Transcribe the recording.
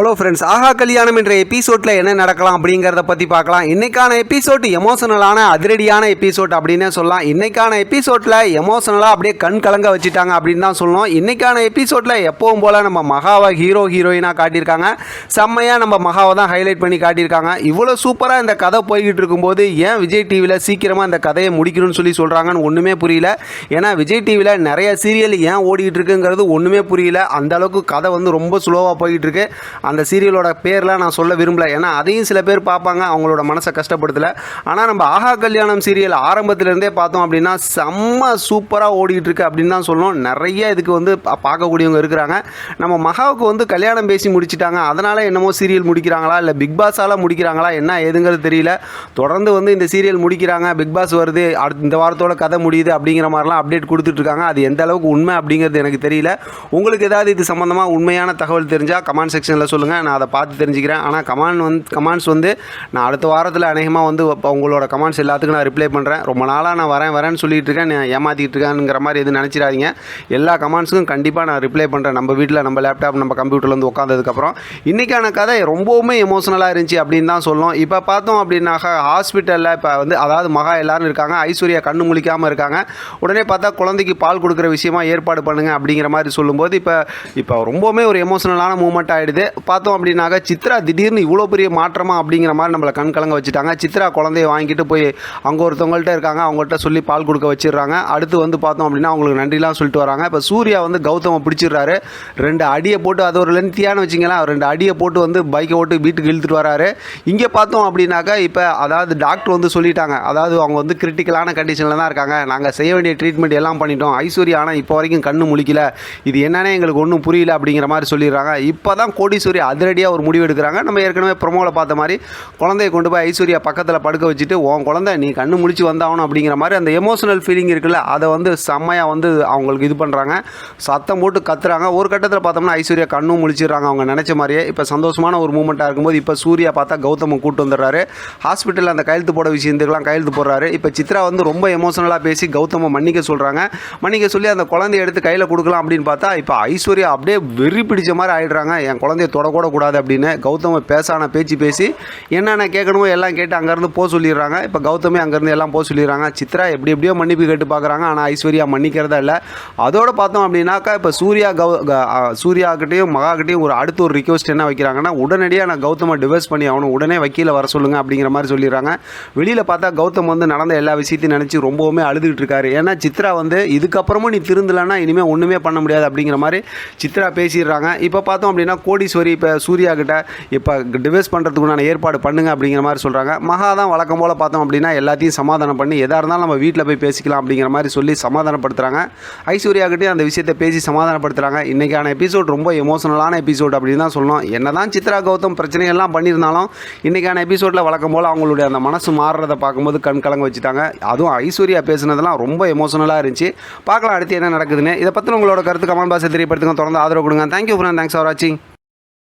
Hello friends ஆஹா கல்யாணம் என்ற எபிசோடில் என்ன நடக்கலாம் அப்படிங்கிறத பற்றி பார்க்கலாம். இன்னைக்கான எபிசோட் எமோஷனலான அதிரடியான எபிசோட் அப்படின்னே சொல்லலாம். இன்னைக்கான எபிசோட்டில் எமோஷனலாக அப்படியே கண் கலங்க வச்சுட்டாங்க அப்படின்னு தான் சொல்லணும். இன்னைக்கான எபிசோடில் எப்பவும் போல் நம்ம மகாவை ஹீரோ ஹீரோயினாக காட்டியிருக்காங்க. செம்மையாக நம்ம மகாவை தான் ஹைலைட் பண்ணி காட்டியிருக்காங்க. இவ்வளோ சூப்பராக இந்த கதை போய்கிட்டு இருக்கும்போது ஏன் விஜய் டிவியில் சீக்கிரமாக இந்த கதையை முடிக்கணும்னு சொல்லி சொல்கிறாங்கன்னு ஒன்றுமே புரியல. ஏன்னா விஜய் டிவியில் நிறைய சீரியல் ஏன் ஓடிக்கிட்டு இருக்குங்கிறது ஒன்றுமே புரியல. அந்த அளவுக்கு கதை வந்து ரொம்ப ஸ்லோவாக போய்கிட்டு இருக்கு. அந்த சீரியலோட பேர்லாம் நான் சொல்ல விரும்பல. ஏன்னா அதையும் சில பேர் பார்ப்பாங்க அவங்களோட மனசை கஷ்டப்படுத்தல. ஆனால் நம்ம ஆஹா கல்யாணம் சீரியல் ஆரம்பத்திலேருந்தே பார்த்தோம் அப்படின்னா செம்ம சூப்பராக ஓடிக்கிட்டு இருக்கு அப்படின்னு தான் சொல்லணும். நிறைய இதுக்கு வந்து பா- பார்க்கக்கூடியவங்க இருக்கிறாங்க. நம்ம மகாவுக்கு வந்து கல்யாணம் பேசி முடிச்சிட்டாங்க. அதனால் என்னமோ சீரியல் முடிக்கிறாங்களா? இல்லை பிக் பாஸால் முடிக்கிறாங்களா? என்ன ஏதுங்கிறது தெரியல. தொடர்ந்து வந்து இந்த சீரியல் முடிக்கிறாங்க. பிக் பாஸ் வருது. அடுத்த இந்த வாரத்தோட கதை முடியுது அப்படிங்கிற மாதிரிலாம் அப்டேட் கொடுத்துட்டு இருக்காங்க அது எந்த அளவுக்கு உண்மை அப்படிங்கிறது எனக்கு தெரியல. உங்களுக்கு ஏதாவது இது சம்மந்தமாக உண்மையான தகவல் தெரிஞ்சால் கமெண்ட் செக்ஷனில் சொல்லுங்கள் நான் அதை பார்த்து தெரிஞ்சுக்கிறேன். ஆனால் கமெண்ட் வந்து கமெண்ட்ஸ் வந்து நான் அடுத்த வாரத்தில் அநேகமாக வந்து உங்களோட கமெண்ட்ஸ் எல்லாத்துக்கும் நான் ரிப்ளை பண்ணுறேன் ரொம்ப நாளாக நான் வரேன் வரேன்னு சொல்லிட்டு இருக்கேன். நான் ஏமாற்றிட்டு இருக்கேனுங்கிற மாதிரி எதுவும் நினச்சிடாதீங்க. எல்லா கமெண்ட்ஸுக்கும் கண்டிப்பாக நான் ரிப்ளை பண்ணுறேன் நம்ம வீட்டில் நம்ம லேப்டாப் நம்ம கம்ப்யூட்டரில் வந்து உட்காந்ததுக்கப்புறம் இன்றைக்கான கதை ரொம்பவுமே எமோஷனலாக இருந்துச்சு அப்படின்னு தான் சொல்லணும். இப்போ பார்த்தோம் அப்படின்னாக்கா ஹாஸ்பிட்டலில் இப்போ வந்து அதாவது மகா எல்லாரும் இருக்காங்க. ஐஸ்வர்யா கண்ணு முழிக்காமல் இருக்காங்க. உடனே பார்த்தா குழந்தைக்கு பால் கொடுக்குற விஷயமா ஏற்பாடு பண்ணுங்க அப்படிங்கிற மாதிரி சொல்லும்போது இப்போ இப்போ ரொம்பவுமே ஒரு எமோஷனலான மூமெண்ட் ஆகிடுது பார்த்தோம் அப்படின்னாக்கா சித்ரா திடீர்னு இவ்வளோ பெரிய மாற்றமா அப்படிங்கிற மாதிரி நம்மளை கண் கலங்க வச்சுட்டாங்க. சித்ரா குழந்தைய வாங்கிட்டு போய் அங்கே ஒருத்தவங்கள்ட்ட இருக்காங்க. அவங்கள்ட்ட சொல்லி பால் கொடுக்க வச்சிடுறாங்க. அடுத்து வந்து பார்த்தோம் அப்படின்னா அவங்களுக்கு நன்றிலாம் சொல்லிட்டு வராங்க. இப்போ சூர்யா வந்து கௌதமை பிடிச்சிடுறாரு. ரெண்டு அடியை போட்டு அது ஒரு லென்த்தியான வச்சிங்களேன். ரெண்டு அடியை போட்டு வந்து பைக்கை ஓட்டு வீட்டுக்கு இழுத்துட்டு வராரு. இங்கே பார்த்தோம் அப்படின்னாக்கா இப்போ அதாவது டாக்டர் வந்து சொல்லிட்டாங்க. அதாவது அவங்க வந்து கிரிட்டிக்கலான கண்டிஷனில் தான் இருக்காங்க. நாங்கள் செய்ய வேண்டிய ட்ரீட்மெண்ட் எல்லாம் பண்ணிட்டோம். ஐஸ்வர்யா ஆனால் இப்போ வரைக்கும் கண்ணு முழிக்கல. இது என்னன்னே எங்களுக்கு ஒன்றும் புரியல அப்படிங்கிற மாதிரி சொல்லிடுறாங்க. இப்போ தான் கோடீஸ்வரி அதிரடியாக ஒரு முடிவு எடுக்கிறாங்க. நம்ம ஏற்கனவே ப்ரொமோவில் பார்த்த மாதிரி குழந்தைய கொண்டு போய் ஐஸ்வர்யா பக்கத்தில் படுக்க வச்சுட்டு உன் குழந்தை நீ கண்ணு முடிச்சு வந்தாகணும் அப்படிங்கிற மாதிரி அந்த எமோஷனல் ஃபீலிங் இருக்குல்ல அதை வந்து செம்மையாக வந்து அவங்களுக்கு இது பண்ணுறாங்க சத்தம் போட்டு கத்துறாங்க. ஒரு கட்டத்தில் பார்த்தோம்னா ஐஸ்வர்யா கண்ணும் முழிச்சிடுறாங்க. அவங்க நினச்ச மாதிரியே இப்போ சந்தோஷமான ஒரு மூமெண்ட்டாக இருக்கும்போது இப்போ சூர்யா பார்த்தா கௌதமை கூட்டு வந்துடுறாரு. ஹாஸ்பிட்டலில் அந்த கையெழுத்து போட விஷயத்துக்கெல்லாம் கையெழுத்து போடுறாரு. இப்போ சித்ரா வந்து ரொம்ப எமோஷனலாக பேசி கௌதமை மன்னிக்க சொல்கிறாங்க மன்னிக்க சொல்லி அந்த குழந்தைய எடுத்து கையில் கொடுக்கலாம் அப்படின்னு பார்த்தா இப்போ ஐஸ்வர்யா அப்படியே வெறி பிடிச்ச மாதிரி ஆயிடுறாங்க. என் குழந்தைய தொடக்கூட கூடாது அப்படின்னு கௌதம பேசான பேச்சு பேசி என்னென்ன கேட்கணுமோ எல்லாம் கேட்டு அங்கேருந்து போக சொல்லிடுறாங்க. இப்போ கௌதமே அங்கேருந்து எல்லாம் போக சொல்லிடுறாங்க. சித்ரா எப்படி எப்படியோ மன்னிப்பு கேட்டு பார்க்குறாங்க. ஆனால் ஐஸ்வர்யா மன்னிக்கிறதா இல்லை. அதோடு பார்த்தோம் அப்படின்னாக்கா இப்போ சூர்யா கௌ க- சூர்யாக்கிட்டையும் மகாக்கிட்டையும் ஒரு அடுத்த ஒரு ரிக்வஸ்ட் என்ன வைக்கிறாங்கன்னா உடனடியாக நான் கௌதமை டிவைஸ் பண்ணி ஆகணும். உடனே வக்கீல வர சொல்லுங்க அப்படிங்கிற மாதிரி சொல்லிடுறாங்க. வெளியில் பார்த்தா கௌதம் வந்து நடந்த எல்லா விஷயத்தையும் நினச்சி ரொம்பவுமே அழுதுகிட்டு இருக்காரு. ஏன்னா சித்ரா வந்து இதுக்கப்புறமும் நீ திருந்தலைன்னா இனிமேல் ஒன்றுமே பண்ண முடியாது அப்படிங்கிற மாதிரி சித்ரா பேசிடுறாங்க. இப்போ பார்த்தோம் அப்படின்னா கோடீஸ்வரி இப்போ சூர்யா கிட்ட இப்போ டிவைஸ் பண்ணுறதுக்கு ஏற்பாடு பண்ணுங்க அப்படிங்கிற மாதிரி சொல்கிறாங்க மகா தான் வழக்கம் போல் பார்த்தோம் அப்படின்னா எல்லாத்தையும் சமாதானம் பண்ணி எதாக இருந்தாலும் நம்ம வீட்டில் போய் பேசிக்கலாம் அப்படிங்கிற மாதிரி சொல்லி சமாதானப்படுத்துகிறாங்க ஐஸ்வர்யா கிட்டே அந்த விஷயத்தை பேசி சமாதானப்படுத்துகிறாங்க இன்றைக்கான எபிசோட் ரொம்ப எமோஷனலான எபிசோட் அப்படின்னு தான் சொல்லணும். என்ன தான் சித்ரா கௌதம் பிரச்சனையெல்லாம் பண்ணியிருந்தாலும் இன்றைக்கான எபிசோடில் வழக்கம் போல் அவங்களுடைய அந்த மனசு மாறுறதை பார்க்கும்போது கண் கலங்க வச்சுட்டாங்க. அதுவும் ஐஸ்வர்யா பேசுனதெல்லாம் ரொம்ப எமோஷனலாக இருந்துச்சு. பார்க்கலாம் அடுத்து என்ன நடக்குதுன்னு. இதை பற்றி உங்களோட கருத்து கமெண்ட் பாக்ஸை தெரியப்படுத்துங்க. தொடர்ந்து ஆதரவு கொடுங்க. தேங்க்யூ ஃப்ரெண்ட் தேங்க்ஸ் ஃபார் வாட்சிங்